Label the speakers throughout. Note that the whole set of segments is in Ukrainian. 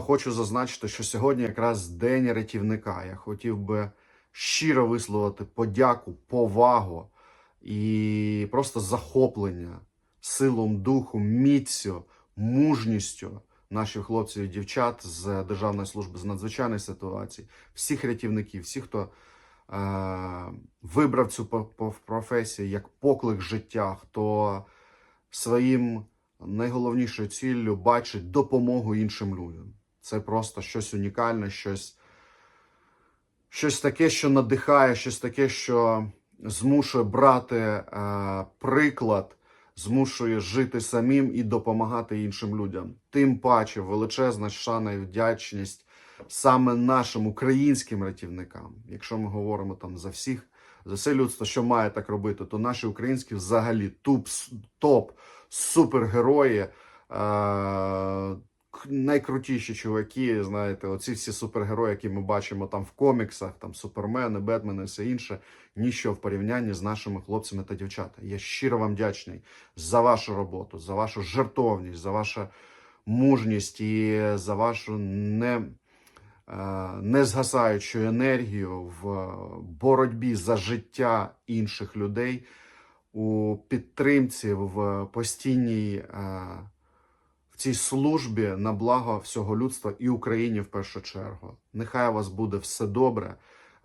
Speaker 1: Хочу зазначити, що сьогодні якраз день рятівника. Я хотів би щиро висловити подяку, повагу і просто захоплення силом духу, міцю, мужністю наших хлопців і дівчат з Державної служби з надзвичайних ситуацій, всіх рятівників, всіх, хто е- вибрав цю професію як поклик життя, хто своїм найголовнішою ціллю бачить допомогу іншим людям. Це просто щось унікальне, щось, щось таке, що надихає, щось таке, що змушує брати е, приклад, змушує жити самим і допомагати іншим людям. Тим паче величезна шана і вдячність саме нашим українським рятівникам. Якщо ми говоримо там за всіх, за все людство, що має так робити, то наші українські взагалі туп, топ супергерої. Е, найкрутіші чуваки, знаєте, оці всі супергерої, які ми бачимо там в коміксах, там Супермени, Бетмени, все інше, ніщо в порівнянні з нашими хлопцями та дівчатами. Я щиро вам вдячний за вашу роботу, за вашу жертовність, за вашу мужність і за вашу не, е, незгасаючу енергію в боротьбі за життя інших людей у підтримці, в постійній е, цій службі на благо всього людства і Україні в першу чергу. Нехай у вас буде все добре.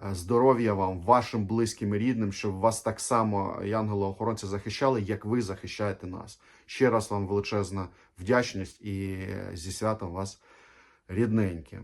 Speaker 1: е, Здоров'я вам, вашим близьким і рідним, щоб вас так само янголи-охоронці захищали, як ви захищаєте нас. Ще раз вам величезна вдячність і зі святом вас рідненькі.